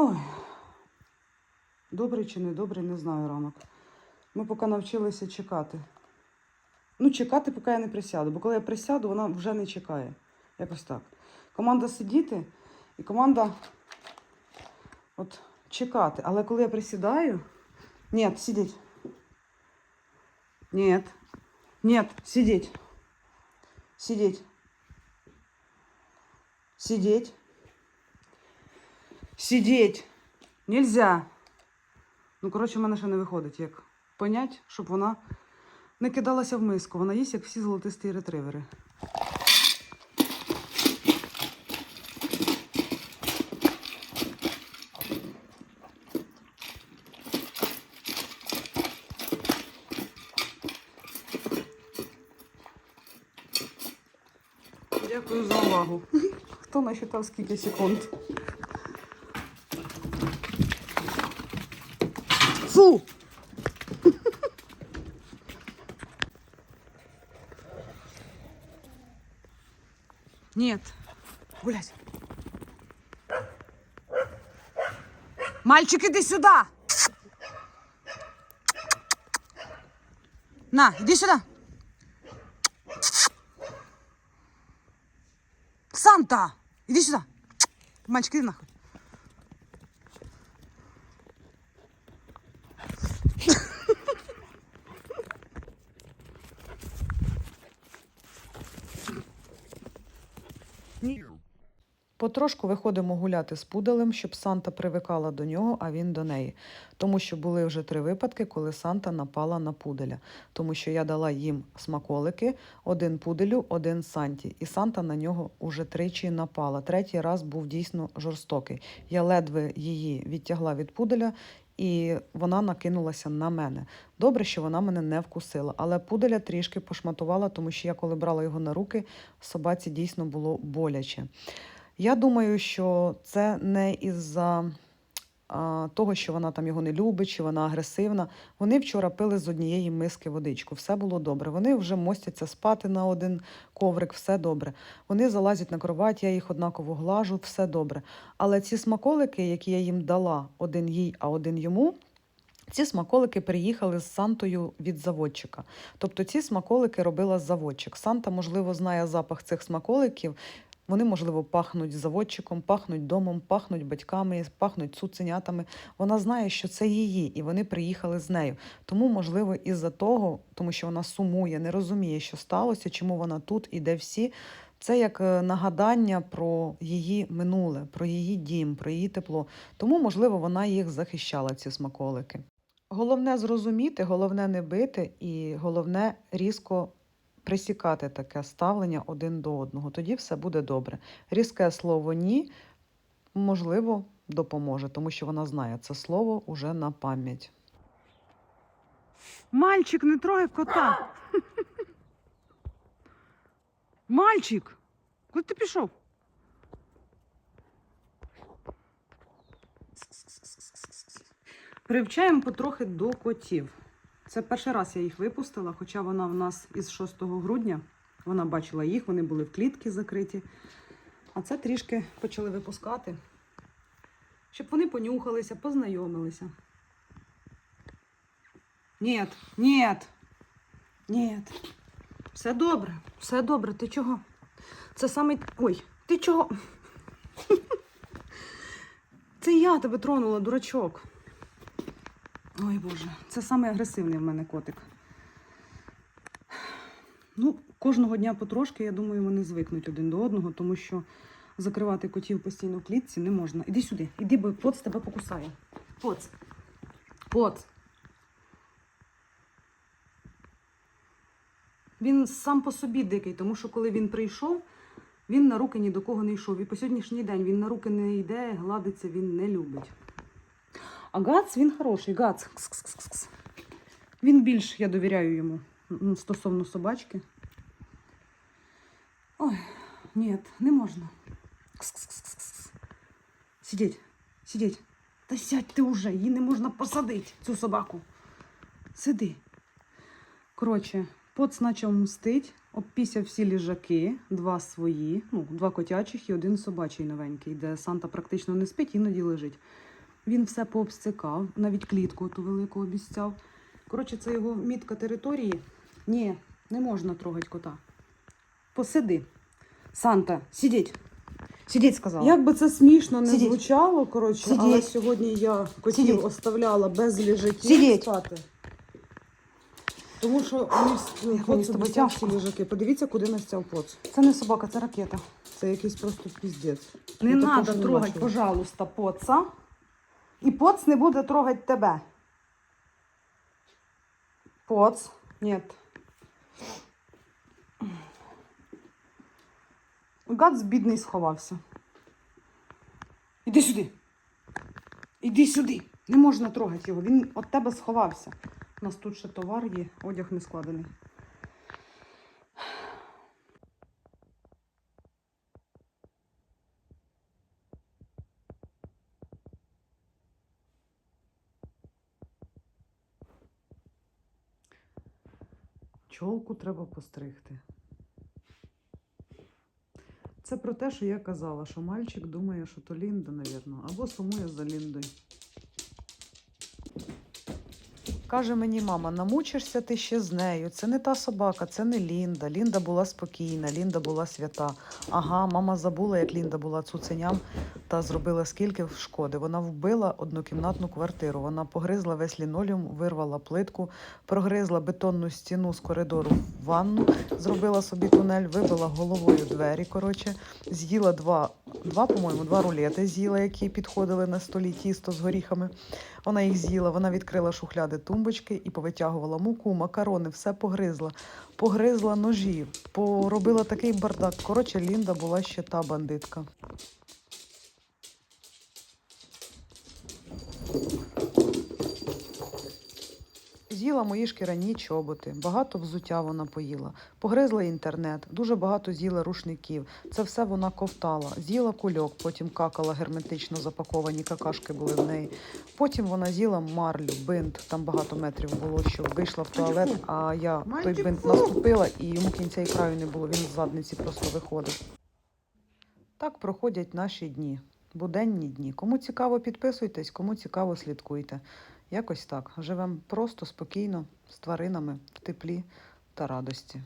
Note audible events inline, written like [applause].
Ой. Добрий чи не добрий, не знаю ранок. Ми поки навчилися чекати. Ну, чекати, поки я не присяду. Бо коли я присяду, вона вже не чекає. Якось так. Команда сидіти і команда от чекати. Але коли я присідаю. Ні, сидіть. Ні. Ні, сидіть. Сидіть. Сидеть. Сидеть. Нельзя. Ну, коротше, в мене ще не виходить, як понять, щоб вона не кидалася в миску. Вона їсть, як всі золотисті ретривери. Дякую за увагу. Хто насчитав скільки секунд? Фу! Нет. Гулять. Мальчик, иди сюда. На, иди сюда. Санта, иди сюда. Мальчик, иди нахуй. Потрошку виходимо гуляти з пуделем, щоб Санта привикала до нього, а він до неї. Тому що були вже три випадки, коли Санта напала на пуделя. Тому що я дала їм смаколики, один пуделю, один Санті. І Санта на нього уже тричі напала. Третій раз був дійсно жорстокий. Я ледве її відтягла від пуделя. І вона накинулася на мене. Добре, що вона мене не вкусила, але пуделя трішки пошматувала, тому що я, коли брала його на руки, собаці дійсно було боляче. Я думаю, що це не із-за того, що вона там його не любить, чи вона агресивна. Вони вчора пили з однієї миски водичку. Все було добре. Вони вже мостяться спати на один коврик, все добре. Вони залазять на кровать, я їх однаково глажу, все добре. Але ці смаколики, які я їм дала, один їй, а один йому. Ці смаколики приїхали з Сантою від заводчика. Тобто ці смаколики робила заводчик. Санта, можливо, знає запах цих смаколиків. Вони, можливо, пахнуть заводчиком, пахнуть домом, пахнуть батьками, пахнуть цуценятами. Вона знає, що це її, і вони приїхали з нею. Тому, можливо, із-за того, тому що вона сумує, не розуміє, що сталося, чому вона тут і де всі. Це як е, нагадання про її минуле, про її дім, про її тепло. Тому, можливо, вона їх захищала, ці смаколики. Головне зрозуміти, головне не бити, і головне різко присікати таке ставлення один до одного. Тоді все буде добре. Різке слово ні, можливо, допоможе, тому що вона знає це слово уже на пам'ять. Мальчик, не трогай кота. [laughs] Мальчик, куди ти пішов? Привчаємо потрохи до котів. Це перший раз я їх випустила, хоча вона в нас із 6 грудня. Вона бачила їх, вони були в клітки закриті. А це трішки почали випускати, щоб вони понюхалися, познайомилися. Ні, ні, ні. Все добре, все добре. Ти чого? Це саме. Ой, ти чого? [laughs] Це я тебе тронула, дурачок. Ой Боже, це самий агресивний в мене котик. Ну, кожного дня потрошки, я думаю, вони звикнуть один до одного, тому що закривати котів постійно в клітці не можна. Іди сюди, іди, бо поц тебе покусає. Поц. Поц. Він сам по собі дикий, тому що коли він прийшов, він на руки ні до кого не йшов. І по сьогоднішній день він на руки не йде, гладиться він не любить. А Гац він хороший, Гац. Кс-кс-кс-кс. Він більш, я довіряю йому стосовно собачки. Ой, ні, не можна. Кс-кс-кс-кс. Сидіть, сидіть. Та сядь ти вже, її не можна посадити, цю собаку. Сиди. Коротше, поц почав мстить, обпісяв всі ліжаки, два свої, ну, два котячих і один собачий новенький, де Санта практично не спить, іноді лежить. Він все пообстикав, навіть клітку ту велику обіцяв. Коротше, це його мітка території. Ні, не можна трогати кота. Посиди. Санта, сидіть. Сидіть, сказала. Як би це смішно не Сидіть. звучало, коротше, Сидіть. але сьогодні я котів Сидіть. оставляла без ліжаків Сидіть. спати. Тому що вони мені з тобою тяжко. всі ліжаки. Подивіться, куди настяв поц. Це не собака, це ракета. Це якийсь просто піздець. Не Я треба трогати, бачила. пожалуйста, поца. І поц не буде трогати тебе. Поц. Ні. Гац бідний сховався. Іди сюди. Іди сюди. Не можна трогати його. Він від тебе сховався. У нас тут ще товар є, одяг не складений. Чолку треба постригти. Це про те, що я казала, що мальчик думає, що то Лінда, навірно, або сумує за Ліндою. Каже мені мама, намучишся ти ще з нею. Це не та собака, це не Лінда. Лінда була спокійна, Лінда була свята. Ага, мама забула, як Лінда була цуценям та зробила скільки шкоди. Вона вбила однокімнатну квартиру. Вона погризла весь лінолеум, вирвала плитку, прогризла бетонну стіну з коридору в ванну, зробила собі тунель, вибила головою двері. Коротше, з'їла два, два, по-моєму, два рулети з'їла, які підходили на столі тісто з горіхами. Вона їх з'їла, вона відкрила шухляди тумбочки і повитягувала муку, макарони, все погризла. Погризла ножі, поробила такий бардак. Коротше, Лінда була ще та бандитка. З'їла мої шкіряні чоботи, багато взуття вона поїла, погризла інтернет, дуже багато з'їла рушників. Це все вона ковтала. З'їла кульок, потім какала герметично запаковані какашки були в неї. Потім вона з'їла марлю, бинт, там багато метрів було, що вийшла в туалет, а я той бинт наступила і йому кінця і краю не було. Він з задниці просто виходив. Так проходять наші дні, буденні дні. Кому цікаво, підписуйтесь, кому цікаво, слідкуйте. Якось так. Живемо просто, спокійно, з тваринами, в теплі та радості.